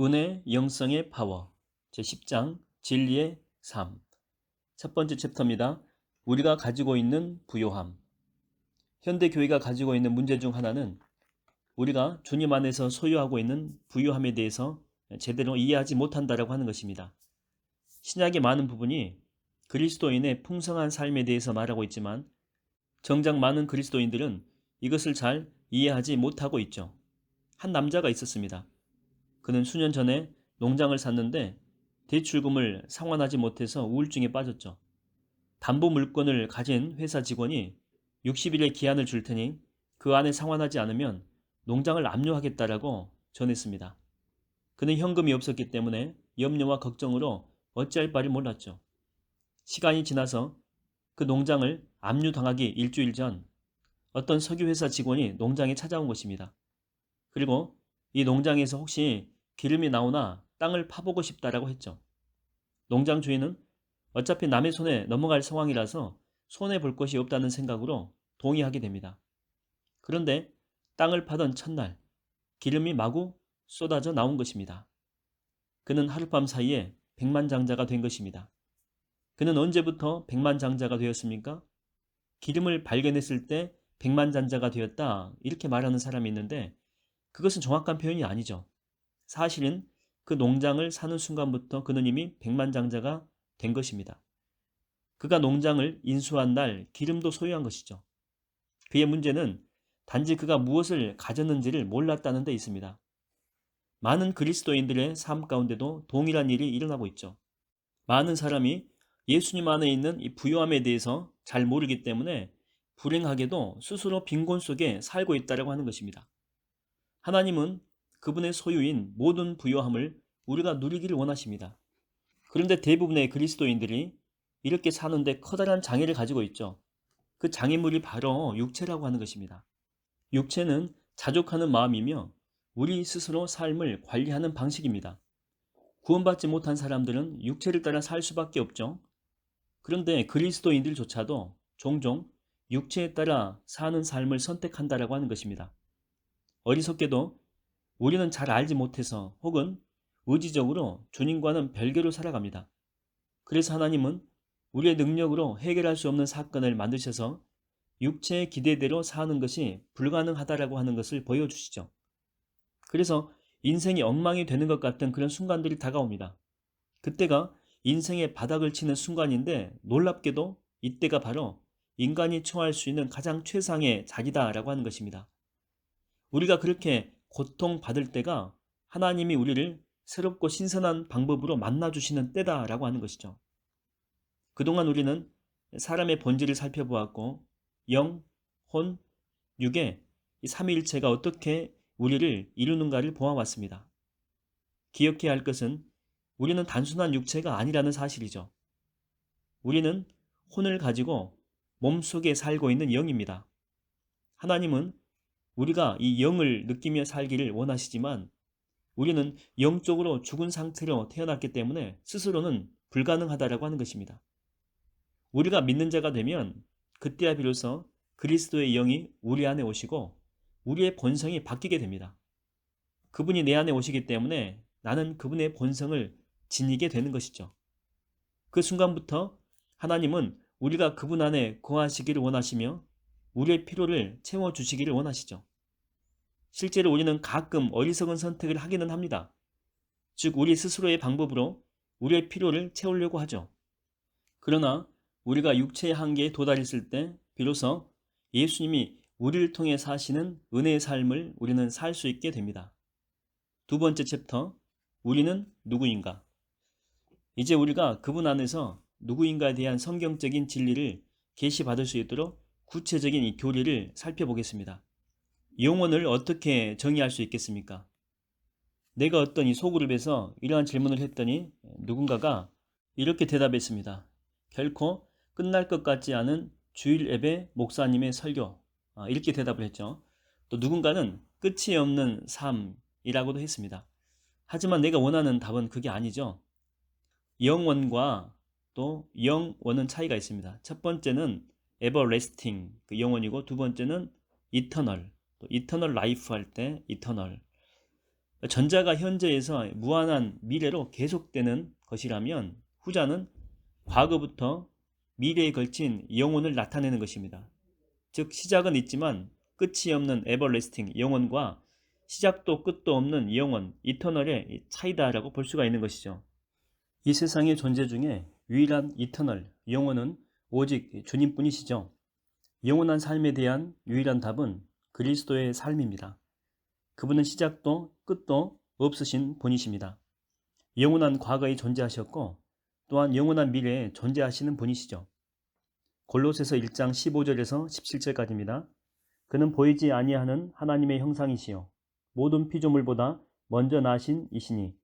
은혜 영성의 파워 제10장 진리의 삶 첫 번째 챕터입니다. 우리가 가지고 있는 부요함 현대 교회가 가지고 있는 문제 중 하나는 우리가 주님 안에서 소유하고 있는 부요함에 대해서 제대로 이해하지 못한다라고 하는 것입니다. 신약의 많은 부분이 그리스도인의 풍성한 삶에 대해서 말하고 있지만 정작 많은 그리스도인들은 이것을 잘 이해하지 못하고 있죠. 한 남자가 있었습니다. 그는 수년 전에 농장을 샀는데 대출금을 상환하지 못해서 우울증에 빠졌죠. 담보 물건을 가진 회사 직원이 60일의 기한을 줄 테니 그 안에 상환하지 않으면 농장을 압류하겠다라고 전했습니다. 그는 현금이 없었기 때문에 염려와 걱정으로 어찌할 바를 몰랐죠. 시간이 지나서 그 농장을 압류당하기 일주일 전 어떤 석유회사 직원이 농장에 찾아온 것입니다. 그리고 이 농장에서 혹시 기름이 나오나 땅을 파보고 싶다라고 했죠. 농장 주인은 어차피 남의 손에 넘어갈 상황이라서 손해 볼 것이 없다는 생각으로 동의하게 됩니다. 그런데 땅을 파던 첫날 기름이 마구 쏟아져 나온 것입니다. 그는 하룻밤 사이에 백만장자가 된 것입니다. 그는 언제부터 백만장자가 되었습니까? 기름을 발견했을 때 백만장자가 되었다 이렇게 말하는 사람이 있는데 그것은 정확한 표현이 아니죠. 사실은 그 농장을 사는 순간부터 그는 이미 백만장자가 된 것입니다. 그가 농장을 인수한 날 기름도 소유한 것이죠. 그의 문제는 단지 그가 무엇을 가졌는지를 몰랐다는 데 있습니다. 많은 그리스도인들의 삶 가운데도 동일한 일이 일어나고 있죠. 많은 사람이 예수님 안에 있는 이 부요함에 대해서 잘 모르기 때문에 불행하게도 스스로 빈곤 속에 살고 있다고 하는 것입니다. 하나님은 그분의 소유인 모든 부요함을 우리가 누리기를 원하십니다. 그런데 대부분의 그리스도인들이 이렇게 사는데 커다란 장애를 가지고 있죠. 그 장애물이 바로 육체라고 하는 것입니다. 육체는 자족하는 마음이며 우리 스스로 삶을 관리하는 방식입니다. 구원받지 못한 사람들은 육체를 따라 살 수밖에 없죠. 그런데 그리스도인들조차도 종종 육체에 따라 사는 삶을 선택한다라고 하는 것입니다. 어리석게도 우리는 잘 알지 못해서 혹은 의지적으로 주님과는 별개로 살아갑니다. 그래서 하나님은 우리의 능력으로 해결할 수 없는 사건을 만드셔서 육체의 기대대로 사는 것이 불가능하다라고 하는 것을 보여주시죠. 그래서 인생이 엉망이 되는 것 같은 그런 순간들이 다가옵니다. 그때가 인생의 바닥을 치는 순간인데 놀랍게도 이때가 바로 인간이 처할 수 있는 가장 최상의 자리다라고 하는 것입니다. 우리가 그렇게 고통받을 때가 하나님이 우리를 새롭고 신선한 방법으로 만나주시는 때다라고 하는 것이죠. 그동안 우리는 사람의 본질을 살펴보았고 영, 혼, 육의 이 삼위일체가 어떻게 우리를 이루는가를 보아왔습니다. 기억해야 할 것은 우리는 단순한 육체가 아니라는 사실이죠. 우리는 혼을 가지고 몸속에 살고 있는 영입니다. 하나님은 우리가 이 영을 느끼며 살기를 원하시지만 우리는 영적으로 죽은 상태로 태어났기 때문에 스스로는 불가능하다라고 하는 것입니다. 우리가 믿는 자가 되면 그때야 비로소 그리스도의 영이 우리 안에 오시고 우리의 본성이 바뀌게 됩니다. 그분이 내 안에 오시기 때문에 나는 그분의 본성을 지니게 되는 것이죠. 그 순간부터 하나님은 우리가 그분 안에 거하시기를 원하시며 우리의 필요를 채워주시기를 원하시죠. 실제로 우리는 가끔 어리석은 선택을 하기는 합니다. 즉, 우리 스스로의 방법으로 우리의 필요를 채우려고 하죠. 그러나 우리가 육체의 한계에 도달했을 때 비로소 예수님이 우리를 통해 사시는 은혜의 삶을 우리는 살 수 있게 됩니다. 두 번째 챕터, 우리는 누구인가? 이제 우리가 그분 안에서 누구인가에 대한 성경적인 진리를 계시받을 수 있도록 구체적인 이 교리를 살펴보겠습니다. 영혼을 어떻게 정의할 수 있겠습니까? 내가 어떤 이 소그룹에서 이러한 질문을 했더니 누군가가 이렇게 대답했습니다. 결코 끝날 것 같지 않은 주일 예배 목사님의 설교 아, 이렇게 대답을 했죠. 또 누군가는 끝이 없는 삶이라고도 했습니다. 하지만 내가 원하는 답은 그게 아니죠. 영원과 또 영원은 차이가 있습니다. 첫 번째는 everlasting 그 영원이고 두 번째는 eternal 또 eternal life 할때 eternal 전자가 현재에서 무한한 미래로 계속되는 것이라면 후자는 과거부터 미래에 걸친 영혼을 나타내는 것입니다. 즉 시작은 있지만 끝이 없는 에버레스팅 영혼과 시작도 끝도 없는 영혼 이터널의 차이다라고 볼 수가 있는 것이죠. 이 세상의 존재 중에 유일한 이터널 영혼은 오직 주님뿐이시죠. 영원한 삶에 대한 유일한 답은 그리스도의 삶입니다. 그분은 시작도 끝도 없으신 분이십니다. 영원한 과거에 존재하셨고 또한 영원한 미래에 존재하시는 분이시죠. 골로새서 1장 15절에서 17절까지입니다. 그는 보이지 아니하는 하나님의 형상이시요 모든 피조물보다 먼저 나신 이시니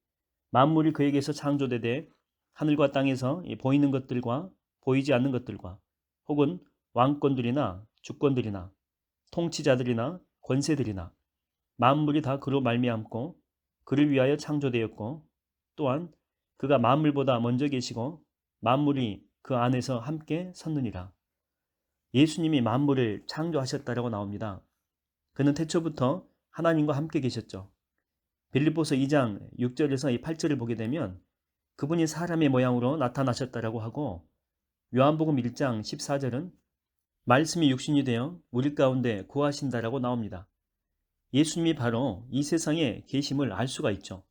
만물이 그에게서 창조되되 하늘과 땅에서 보이는 것들과 보이지 않는 것들과 혹은 왕권들이나 주권들이나 통치자들이나 권세들이나 만물이 다 그로 말미암고 그를 위하여 창조되었고 또한 그가 만물보다 먼저 계시고 만물이 그 안에서 함께 섰느니라. 예수님이 만물을 창조하셨다라고 나옵니다. 그는 태초부터 하나님과 함께 계셨죠. 빌립보서 2장 6절에서 8절을 보게 되면 그분이 사람의 모양으로 나타나셨다라고 하고 요한복음 1장 14절은 말씀이 육신이 되어 우리 가운데 구하신다라고 나옵니다. 예수님이 바로 이 세상에 계심을 알 수가 있죠.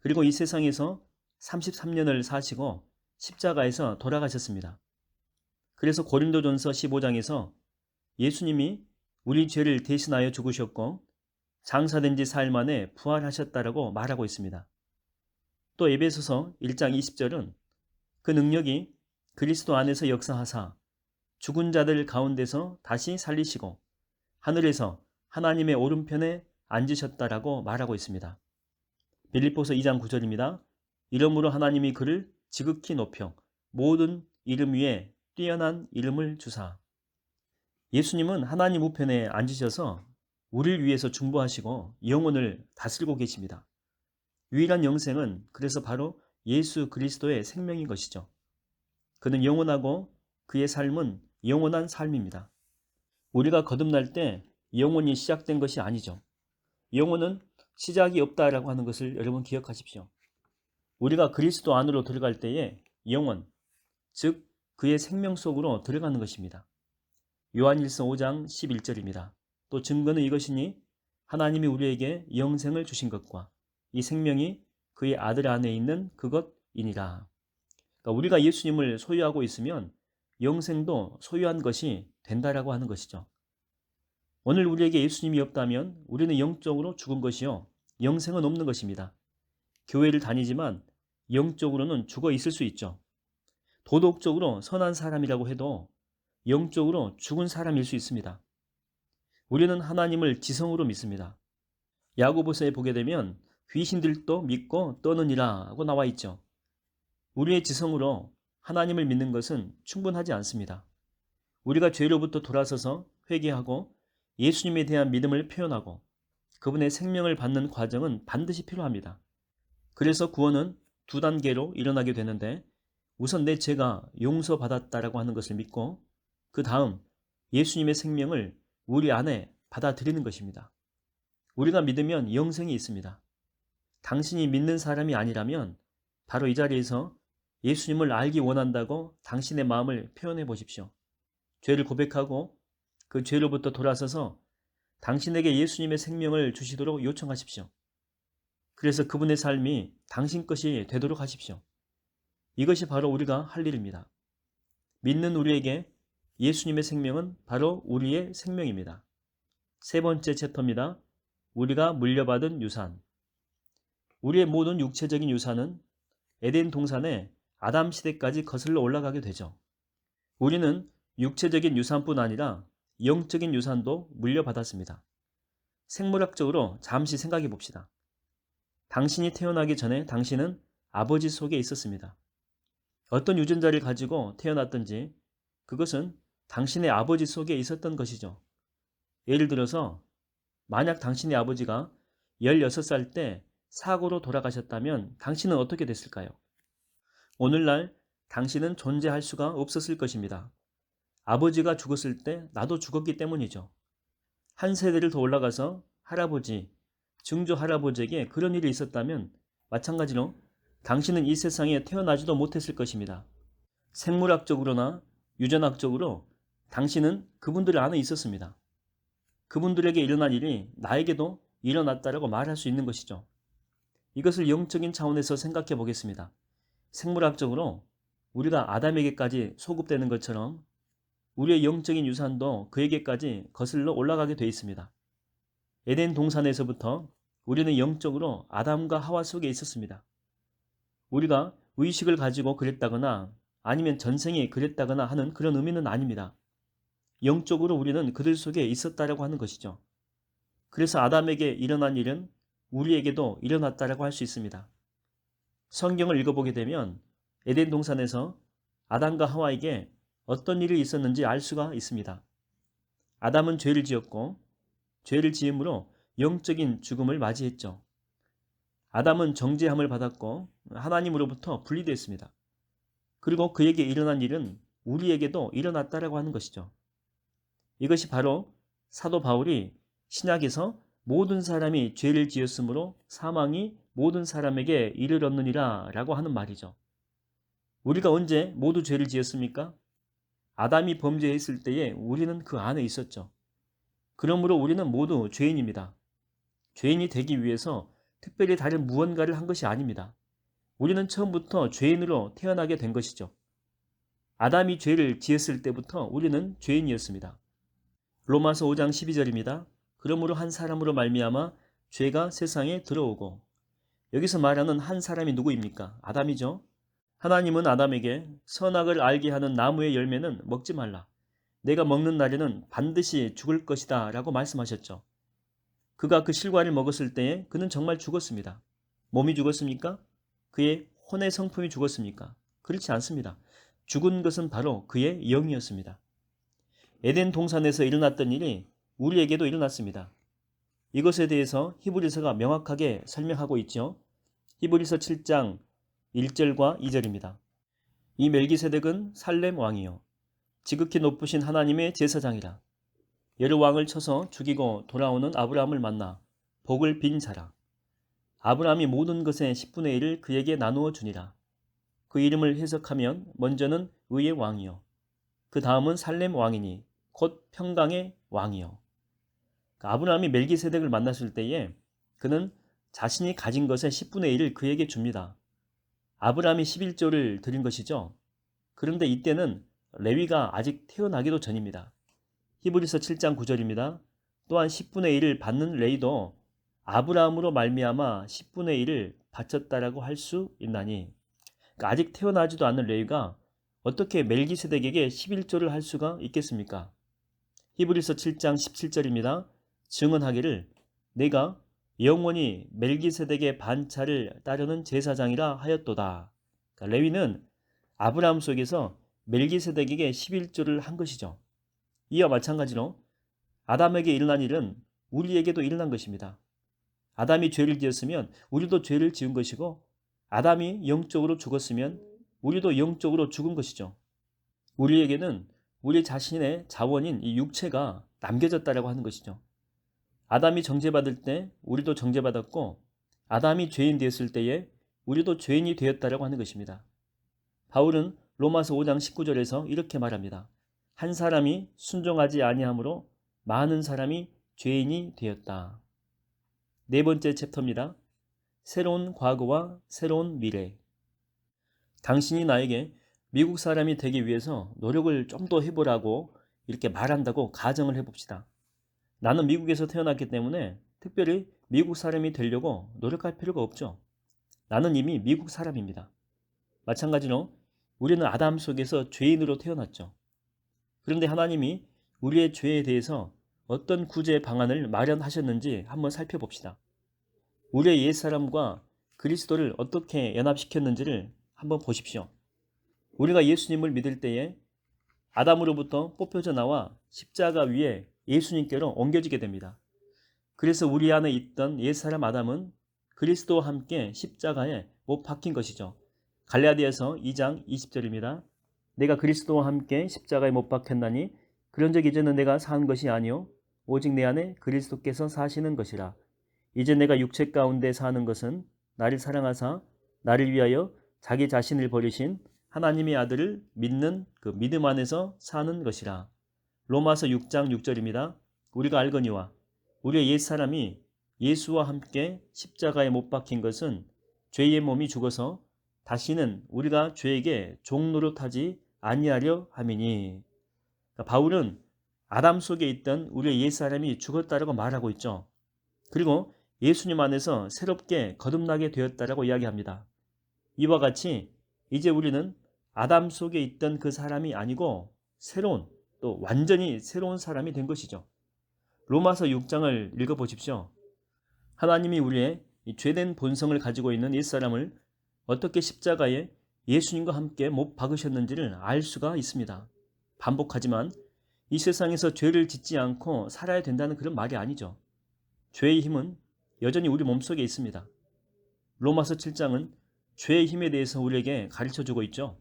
그리고 이 세상에서 33년을 사시고 십자가에서 돌아가셨습니다. 그래서 고린도전서 15장에서 예수님이 우리 죄를 대신하여 죽으셨고 장사된 지 사일 만에 부활하셨다라고 말하고 있습니다. 또 에베소서 1장 20절은 그 능력이 그리스도 안에서 역사하사 죽은 자들 가운데서 다시 살리시고 하늘에서 하나님의 오른편에 앉으셨다라고 말하고 있습니다. 빌립보서 2장 9절입니다. 이름으로 하나님이 그를 지극히 높여 모든 이름 위에 뛰어난 이름을 주사. 예수님은 하나님 우편에 앉으셔서 우리를 위해서 중보하시고 영혼을 다스리고 계십니다. 유일한 영생은 그래서 바로 예수 그리스도의 생명인 것이죠. 그는 영원하고 그의 삶은 영원한 삶입니다. 우리가 거듭날 때 영혼이 시작된 것이 아니죠. 영혼은 시작이 없다라고 하는 것을 여러분 기억하십시오. 우리가 그리스도 안으로 들어갈 때에 영혼, 즉 그의 생명 속으로 들어가는 것입니다. 요한일서 5장 11절입니다. 또 증거는 이것이니 하나님이 우리에게 영생을 주신 것과 이 생명이 그의 아들 안에 있는 그것이니라. 그러니까 우리가 예수님을 소유하고 있으면 영생도 소유한 것이 된다라고 하는 것이죠. 오늘 우리에게 예수님이 없다면 우리는 영적으로 죽은 것이요. 영생은 없는 것입니다. 교회를 다니지만 영적으로는 죽어 있을 수 있죠. 도덕적으로 선한 사람이라고 해도 영적으로 죽은 사람일 수 있습니다. 우리는 하나님을 지성으로 믿습니다. 야고보서에 보게 되면 귀신들도 믿고 떠느니라 고 나와 있죠. 우리의 지성으로 하나님을 믿는 것은 충분하지 않습니다. 우리가 죄로부터 돌아서서 회개하고 예수님에 대한 믿음을 표현하고 그분의 생명을 받는 과정은 반드시 필요합니다. 그래서 구원은 두 단계로 일어나게 되는데 우선 내 죄가 용서받았다라고 하는 것을 믿고 그 다음 예수님의 생명을 우리 안에 받아들이는 것입니다. 우리가 믿으면 영생이 있습니다. 당신이 믿는 사람이 아니라면 바로 이 자리에서 예수님을 알기 원한다고 당신의 마음을 표현해 보십시오. 죄를 고백하고 그 죄로부터 돌아서서 당신에게 예수님의 생명을 주시도록 요청하십시오. 그래서 그분의 삶이 당신 것이 되도록 하십시오. 이것이 바로 우리가 할 일입니다. 믿는 우리에게 예수님의 생명은 바로 우리의 생명입니다. 세 번째 챕터입니다. 우리가 물려받은 유산. 우리의 모든 육체적인 유산은 에덴 동산의 아담 시대까지 거슬러 올라가게 되죠. 우리는 육체적인 유산뿐 아니라 영적인 유산도 물려받았습니다. 생물학적으로 잠시 생각해 봅시다. 당신이 태어나기 전에 당신은 아버지 속에 있었습니다. 어떤 유전자를 가지고 태어났든지 그것은 당신의 아버지 속에 있었던 것이죠. 예를 들어서 만약 당신의 아버지가 16살 때 사고로 돌아가셨다면 당신은 어떻게 됐을까요? 오늘날 당신은 존재할 수가 없었을 것입니다. 아버지가 죽었을 때 나도 죽었기 때문이죠. 한 세대를 더 올라가서 할아버지, 증조 할아버지에게 그런 일이 있었다면 마찬가지로 당신은 이 세상에 태어나지도 못했을 것입니다. 생물학적으로나 유전학적으로 당신은 그분들 안에 있었습니다. 그분들에게 일어난 일이 나에게도 일어났다라고 말할 수 있는 것이죠. 이것을 영적인 차원에서 생각해 보겠습니다. 생물학적으로 우리가 아담에게까지 소급되는 것처럼 우리의 영적인 유산도 그에게까지 거슬러 올라가게 되어 있습니다. 에덴 동산에서부터 우리는 영적으로 아담과 하와 속에 있었습니다. 우리가 의식을 가지고 그랬다거나 아니면 전생에 그랬다거나 하는 그런 의미는 아닙니다. 영적으로 우리는 그들 속에 있었다라고 하는 것이죠. 그래서 아담에게 일어난 일은 우리에게도 일어났다라고 할 수 있습니다. 성경을 읽어보게 되면 에덴 동산에서 아담과 하와에게 어떤 일이 있었는지 알 수가 있습니다. 아담은 죄를 지었고 죄를 지음으로 영적인 죽음을 맞이했죠. 아담은 정죄함을 받았고 하나님으로부터 분리됐습니다. 그리고 그에게 일어난 일은 우리에게도 일어났다라고 하는 것이죠. 이것이 바로 사도 바울이 신약에서 모든 사람이 죄를 지었으므로 사망이 모든 사람에게 이르렀느니라 라고 하는 말이죠. 우리가 언제 모두 죄를 지었습니까? 아담이 범죄했을 때에 우리는 그 안에 있었죠. 그러므로 우리는 모두 죄인입니다. 죄인이 되기 위해서 특별히 다른 무언가를 한 것이 아닙니다. 우리는 처음부터 죄인으로 태어나게 된 것이죠. 아담이 죄를 지었을 때부터 우리는 죄인이었습니다. 로마서 5장 12절입니다. 그러므로 한 사람으로 말미암아 죄가 세상에 들어오고 여기서 말하는 한 사람이 누구입니까? 아담이죠. 하나님은 아담에게 선악을 알게 하는 나무의 열매는 먹지 말라. 내가 먹는 날에는 반드시 죽을 것이다 라고 말씀하셨죠. 그가 그 실과를 먹었을 때에 그는 정말 죽었습니다. 몸이 죽었습니까? 그의 혼의 성품이 죽었습니까? 그렇지 않습니다. 죽은 것은 바로 그의 영이었습니다. 에덴 동산에서 일어났던 일이 우리에게도 일어났습니다. 이것에 대해서 히브리서가 명확하게 설명하고 있죠. 히브리서 7장 1절과 2절입니다. 이 멜기세덱은 살렘 왕이요. 지극히 높으신 하나님의 제사장이라. 여러 왕을 쳐서 죽이고 돌아오는 아브라함을 만나 복을 빈 자라. 아브라함이 모든 것의 10분의 1을 그에게 나누어 주니라. 그 이름을 해석하면 먼저는 의의 왕이요. 그 다음은 살렘 왕이니 곧 평강의 왕이요 아브라함이 멜기세덱을 만났을 때에 그는 자신이 가진 것의 10분의 1을 그에게 줍니다. 아브라함이 11조를 드린 것이죠. 그런데 이때는 레위가 아직 태어나기도 전입니다. 히브리서 7장 9절입니다. 또한 10분의 1을 받는 레이도 아브라함으로 말미암아 10분의 1을 바쳤다라고 할 수 있나니 그러니까 아직 태어나지도 않은 레위가 어떻게 멜기세덱에게 11조를 할 수가 있겠습니까? 히브리서 7장 17절입니다. 증언하기를 내가 영원히 멜기세덱의 반차를 따르는 제사장이라 하였도다. 그러니까 레위는 아브라함 속에서 멜기세덱에게 11조를 한 것이죠. 이와 마찬가지로 아담에게 일어난 일은 우리에게도 일어난 것입니다. 아담이 죄를 지었으면 우리도 죄를 지은 것이고 아담이 영적으로 죽었으면 우리도 영적으로 죽은 것이죠. 우리에게는 우리 자신의 자원인 이 육체가 남겨졌다라고 하는 것이죠. 아담이 정죄받을 때 우리도 정죄받았고 아담이 죄인 되었을 때에 우리도 죄인이 되었다라고 하는 것입니다. 바울은 로마서 5장 19절에서 이렇게 말합니다. 한 사람이 순종하지 아니하므로 많은 사람이 죄인이 되었다. 네 번째 챕터입니다. 새로운 과거와 새로운 미래. 당신이 나에게 미국 사람이 되기 위해서 노력을 좀 더 해보라고 이렇게 말한다고 가정을 해봅시다. 나는 미국에서 태어났기 때문에 특별히 미국 사람이 되려고 노력할 필요가 없죠. 나는 이미 미국 사람입니다. 마찬가지로 우리는 아담 속에서 죄인으로 태어났죠. 그런데 하나님이 우리의 죄에 대해서 어떤 구제 방안을 마련하셨는지 한번 살펴봅시다. 우리의 옛사람과 그리스도를 어떻게 연합시켰는지를 한번 보십시오. 우리가 예수님을 믿을 때에 아담으로부터 뽑혀져 나와 십자가 위에 예수님께로 옮겨지게 됩니다. 그래서 우리 안에 있던 옛사람 아담은 그리스도와 함께 십자가에 못 박힌 것이죠. 갈라디아서 2장 20절입니다. 내가 그리스도와 함께 십자가에 못 박혔나니 그런적 이제는 내가 산 것이 아니요 오직 내 안에 그리스도께서 사시는 것이라. 이제 내가 육체 가운데 사는 것은 나를 사랑하사 나를 위하여 자기 자신을 버리신 하나님의 아들을 믿는 그 믿음 안에서 사는 것이라. 로마서 6장 6절입니다. 우리가 알거니와 우리의 옛 사람이 예수와 함께 십자가에 못 박힌 것은 죄의 몸이 죽어서 다시는 우리가 죄에게 종노릇하지 아니하려 함이니. 그러니까 바울은 아담 속에 있던 우리의 옛 사람이 죽었다라고 말하고 있죠. 그리고 예수님 안에서 새롭게 거듭나게 되었다라고 이야기합니다. 이와 같이 이제 우리는 아담 속에 있던 그 사람이 아니고 새로운 또 완전히 새로운 사람이 된 것이죠. 로마서 6장을 읽어 보십시오. 하나님이 우리의 죄된 본성을 가지고 있는 옛사람을 어떻게 십자가에 예수님과 함께 못 박으셨는지를 알 수가 있습니다. 반복하지만 이 세상에서 죄를 짓지 않고 살아야 된다는 그런 말이 아니죠. 죄의 힘은 여전히 우리 몸속에 있습니다. 로마서 7장은 죄의 힘에 대해서 우리에게 가르쳐 주고 있죠.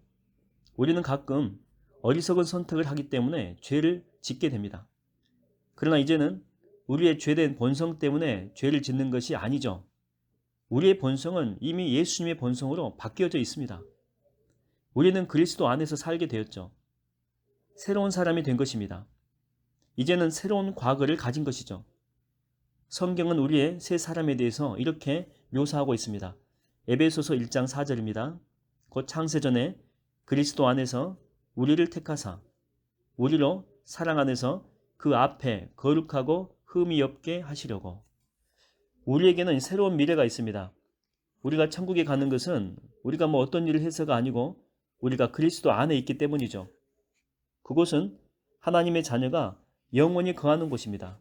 우리는 가끔 어리석은 선택을 하기 때문에 죄를 짓게 됩니다. 그러나 이제는 우리의 죄된 본성 때문에 죄를 짓는 것이 아니죠. 우리의 본성은 이미 예수님의 본성으로 바뀌어져 있습니다. 우리는 그리스도 안에서 살게 되었죠. 새로운 사람이 된 것입니다. 이제는 새로운 과거를 가진 것이죠. 성경은 우리의 새 사람에 대해서 이렇게 묘사하고 있습니다. 에베소서 1장 4절입니다. 곧 창세전에 그리스도 안에서 우리를 택하사 우리로 사랑 안에서 그 앞에 거룩하고 흠이 없게 하시려고 우리에게는 새로운 미래가 있습니다. 우리가 천국에 가는 것은 우리가 뭐 어떤 일을 해서가 아니고 우리가 그리스도 안에 있기 때문이죠. 그곳은 하나님의 자녀가 영원히 거하는 곳입니다.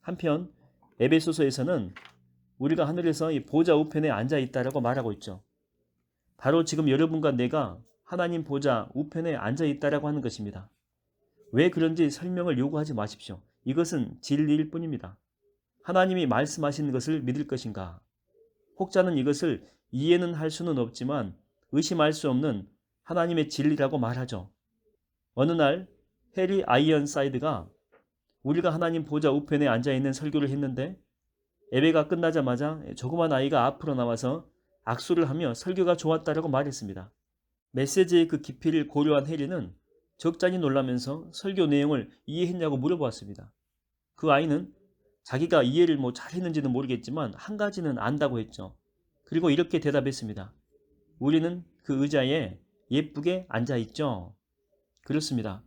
한편 에베소서에서는 우리가 하늘에서 이 보좌 우편에 앉아 있다라고 말하고 있죠. 바로 지금 여러분과 내가 하나님 보좌 우편에 앉아 있다라고 하는 것입니다. 왜 그런지 설명을 요구하지 마십시오. 이것은 진리일 뿐입니다. 하나님이 말씀하신 것을 믿을 것인가? 혹자는 이것을 이해는 할 수는 없지만 의심할 수 없는 하나님의 진리라고 말하죠. 어느 날 해리 아이언사이드가 우리가 하나님 보좌 우편에 앉아 있는 설교를 했는데 예배가 끝나자마자 조그만 아이가 앞으로 나와서 악수를 하며 설교가 좋았다라고 말했습니다. 메시지의 그 깊이를 고려한 해리는 적잖이 놀라면서 설교 내용을 이해했냐고 물어보았습니다. 그 아이는 자기가 이해를 뭐 잘했는지는 모르겠지만 한 가지는 안다고 했죠. 그리고 이렇게 대답했습니다. 우리는 그 의자에 예쁘게 앉아 있죠. 그렇습니다.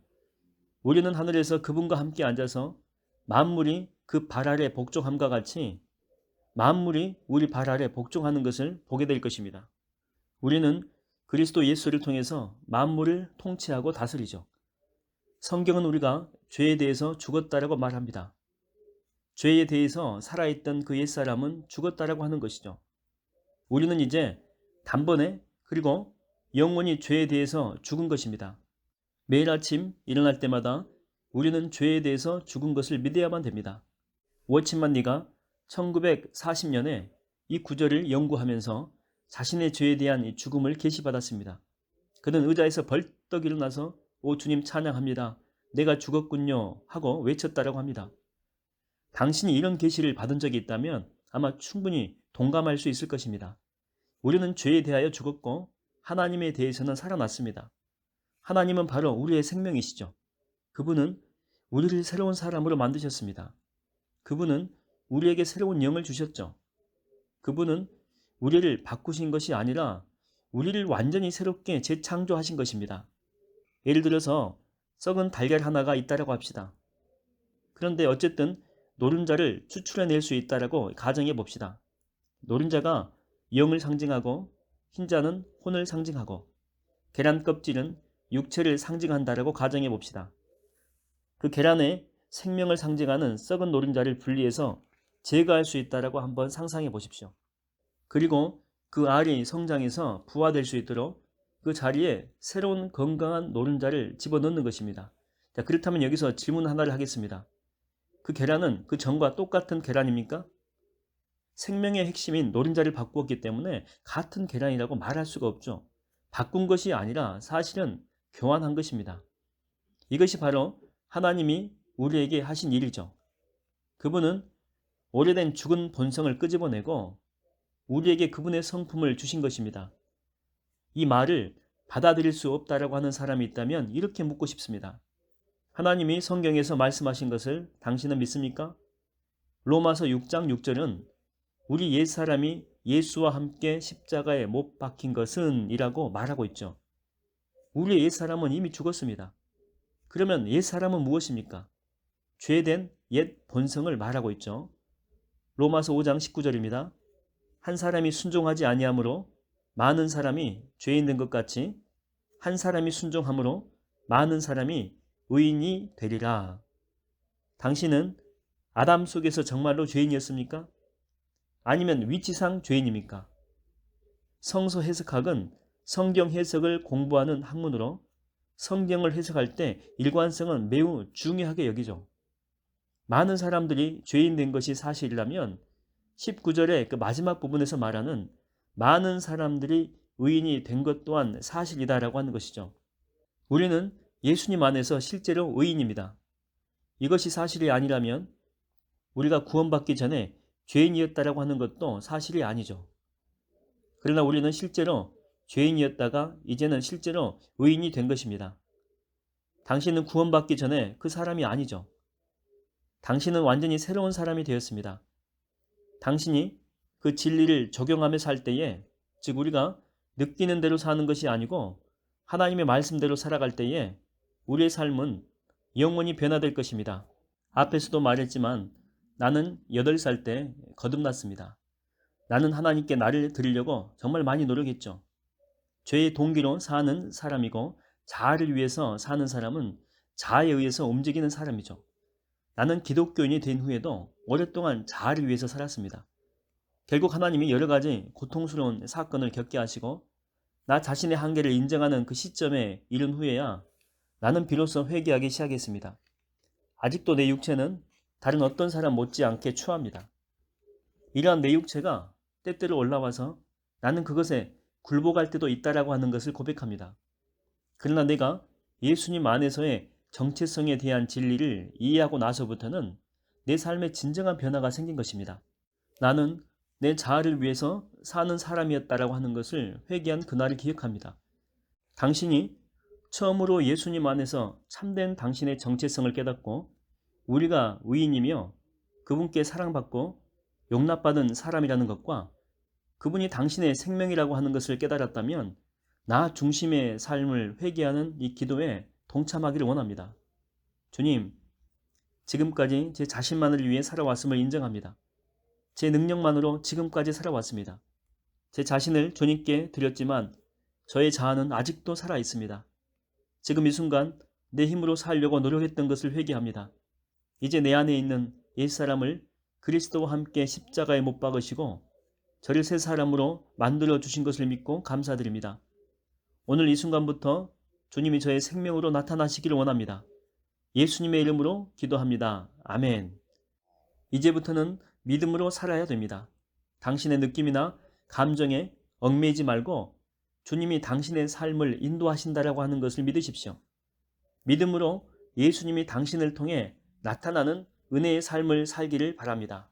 우리는 하늘에서 그분과 함께 앉아서 만물이 그 발 아래 복종함과 같이 만물이 우리 발 아래 복종하는 것을 보게 될 것입니다. 우리는 그리스도 예수를 통해서 만물을 통치하고 다스리죠. 성경은 우리가 죄에 대해서 죽었다라고 말합니다. 죄에 대해서 살아있던 그 옛사람은 죽었다라고 하는 것이죠. 우리는 이제 단번에 그리고 영원히 죄에 대해서 죽은 것입니다. 매일 아침 일어날 때마다 우리는 죄에 대해서 죽은 것을 믿어야만 됩니다. 워치만 니가 1940년에 이 구절을 연구하면서 자신의 죄에 대한 죽음을 계시받았습니다. 그는 의자에서 벌떡 일어나서 오 주님 찬양합니다. 내가 죽었군요 하고 외쳤다라고 합니다. 당신이 이런 계시를 받은 적이 있다면 아마 충분히 동감할 수 있을 것입니다. 우리는 죄에 대하여 죽었고 하나님에 대해서는 살아났습니다. 하나님은 바로 우리의 생명이시죠. 그분은 우리를 새로운 사람으로 만드셨습니다. 그분은 우리에게 새로운 영을 주셨죠. 그분은 우리를 바꾸신 것이 아니라 우리를 완전히 새롭게 재창조하신 것입니다. 예를 들어서 썩은 달걀 하나가 있다라고 합시다. 그런데 어쨌든 노른자를 추출해낼 수 있다라고 가정해 봅시다. 노른자가 영을 상징하고 흰자는 혼을 상징하고 계란 껍질은 육체를 상징한다라고 가정해 봅시다. 그 계란에 생명을 상징하는 썩은 노른자를 분리해서 제거할 수 있다라고 한번 상상해 보십시오. 그리고 그 알이 성장해서 부화될 수 있도록 그 자리에 새로운 건강한 노른자를 집어넣는 것입니다. 자, 그렇다면 여기서 질문 하나를 하겠습니다. 그 계란은 그 전과 똑같은 계란입니까? 생명의 핵심인 노른자를 바꾸었기 때문에 같은 계란이라고 말할 수가 없죠. 바꾼 것이 아니라 사실은 교환한 것입니다. 이것이 바로 하나님이 우리에게 하신 일이죠. 그분은 오래된 죽은 본성을 끄집어내고 우리에게 그분의 성품을 주신 것입니다. 이 말을 받아들일 수 없다라고 하는 사람이 있다면 이렇게 묻고 싶습니다. 하나님이 성경에서 말씀하신 것을 당신은 믿습니까? 로마서 6장 6절은 우리 옛 사람이 예수와 함께 십자가에 못 박힌 것은 이라고 말하고 있죠. 우리의 옛 사람은 이미 죽었습니다. 그러면 옛 사람은 무엇입니까? 죄된 옛 본성을 말하고 있죠. 로마서 5장 19절입니다. 한 사람이 순종하지 아니하므로 많은 사람이 죄인 된것 같이 한 사람이 순종함으로 많은 사람이 의인이 되리라. 당신은 아담 속에서 정말로 죄인이었습니까? 아니면 위치상 죄인입니까? 성서 해석학은 성경 해석을 공부하는 학문으로 성경을 해석할 때 일관성은 매우 중요하게 여기죠. 많은 사람들이 죄인 된 것이 사실이라면 19절의 그 마지막 부분에서 말하는 많은 사람들이 의인이 된 것 또한 사실이다라고 하는 것이죠. 우리는 예수님 안에서 실제로 의인입니다. 이것이 사실이 아니라면 우리가 구원받기 전에 죄인이었다라고 하는 것도 사실이 아니죠. 그러나 우리는 실제로 죄인이었다가 이제는 실제로 의인이 된 것입니다. 당신은 구원받기 전에 그 사람이 아니죠. 당신은 완전히 새로운 사람이 되었습니다. 당신이 그 진리를 적용하며 살 때에, 즉 우리가 느끼는 대로 사는 것이 아니고 하나님의 말씀대로 살아갈 때에 우리의 삶은 영원히 변화될 것입니다. 앞에서도 말했지만 나는 8살 때 거듭났습니다. 나는 하나님께 나를 드리려고 정말 많이 노력했죠. 죄의 동기로 사는 사람이고 자아를 위해서 사는 사람은 자아에 의해서 움직이는 사람이죠. 나는 기독교인이 된 후에도 오랫동안 자아를 위해서 살았습니다. 결국 하나님이 여러 가지 고통스러운 사건을 겪게 하시고 나 자신의 한계를 인정하는 그 시점에 이른 후에야 나는 비로소 회개하기 시작했습니다. 아직도 내 육체는 다른 어떤 사람 못지않게 추합니다. 이러한 내 육체가 때때로 올라와서 나는 그것에 굴복할 때도 있다라고 하는 것을 고백합니다. 그러나 내가 예수님 안에서의 정체성에 대한 진리를 이해하고 나서부터는 내 삶에 진정한 변화가 생긴 것입니다. 나는 내 자아를 위해서 사는 사람이었다라고 하는 것을 회개한 그날을 기억합니다. 당신이 처음으로 예수님 안에서 참된 당신의 정체성을 깨닫고 우리가 의인이며 그분께 사랑받고 용납받은 사람이라는 것과 그분이 당신의 생명이라고 하는 것을 깨달았다면 나 중심의 삶을 회개하는 이 기도에 동참하기를 원합니다. 주님, 지금까지 제 자신만을 위해 살아왔음을 인정합니다. 제 능력만으로 지금까지 살아왔습니다. 제 자신을 주님께 드렸지만 저의 자아는 아직도 살아 있습니다. 지금 이 순간 내 힘으로 살려고 노력했던 것을 회개합니다. 이제 내 안에 있는 옛사람을 그리스도와 함께 십자가에 못 박으시고 저를 새 사람으로 만들어 주신 것을 믿고 감사드립니다. 오늘 이 순간부터 주님이 저의 생명으로 나타나시기를 원합니다. 예수님의 이름으로 기도합니다. 아멘. 이제부터는 믿음으로 살아야 됩니다. 당신의 느낌이나 감정에 얽매이지 말고 주님이 당신의 삶을 인도하신다라고 하는 것을 믿으십시오. 믿음으로 예수님이 당신을 통해 나타나는 은혜의 삶을 살기를 바랍니다.